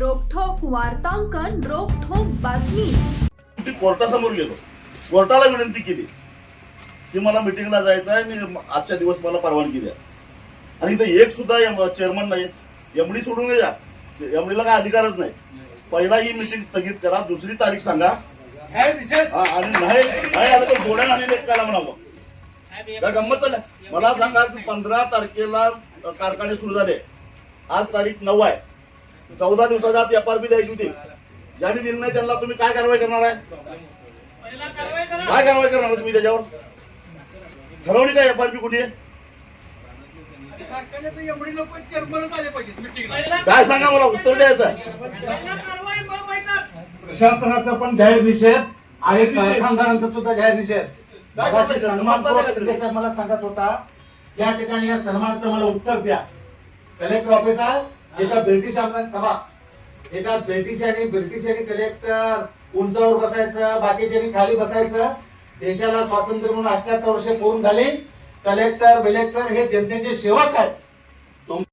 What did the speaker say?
रोखोक वार्तांकन रोखोक बातमी. मी कोर्टासमोर गेलो. कोर्टाला विनंती केली की मला मिटिंगला जायचं आहे आणि आजच्या दिवस मला परवानगी द्या. आणि इथं एक सुद्धा चेअरमन नाही एमडी सोडून द्या. एमडीला काय अधिकारच नाही. पहिला ही मिटिंग स्थगित करा दुसरी तारीख सांगा. हा, आणि नाही नाही आलं तर गोड्या आणि काय म्हणावं काय गंमत चालल्या मला सांगा की पंधरा तारखेला कारखाने सुरू झाले. आज तारीख नऊ आहे. चौदा दिवसाच्या आत एफ आर पी द्यायची होती. ज्यांनी दिली नाही त्यांना तुम्ही काय कारवाई करणार आहे? काय कारवाई करणार तुम्ही त्याच्यावर? ठरवली काय एफ आर पी कुठे? काय सांगा मला उत्तर द्यायचं आहे. प्रशासनाचा पण जाहीर निषेध आणि कारखानदारांचा सुद्धा जाहीर निषेध काय मगाशी सांगायचं? सन्मानपूर्वक काय शिंदे साहेब मला सांगत होता या ठिकाणी या सन्मानाचं मला उत्तर द्या. कलेक्टर ऑफिसर एका ब्रिटिश आमदार सभा एका ब्रिटिश आणि ब्रिटिश आणि कलेक्टर उंचावर बसायचं बाकीच्यांनी खाली बसायचं. देशाला स्वातंत्र्य म्हणून अठ्याहत्तर वर्ष पूर्ण झाली. कलेक्टर बिलेक्टर हे जनतेचे सेवक आहेत.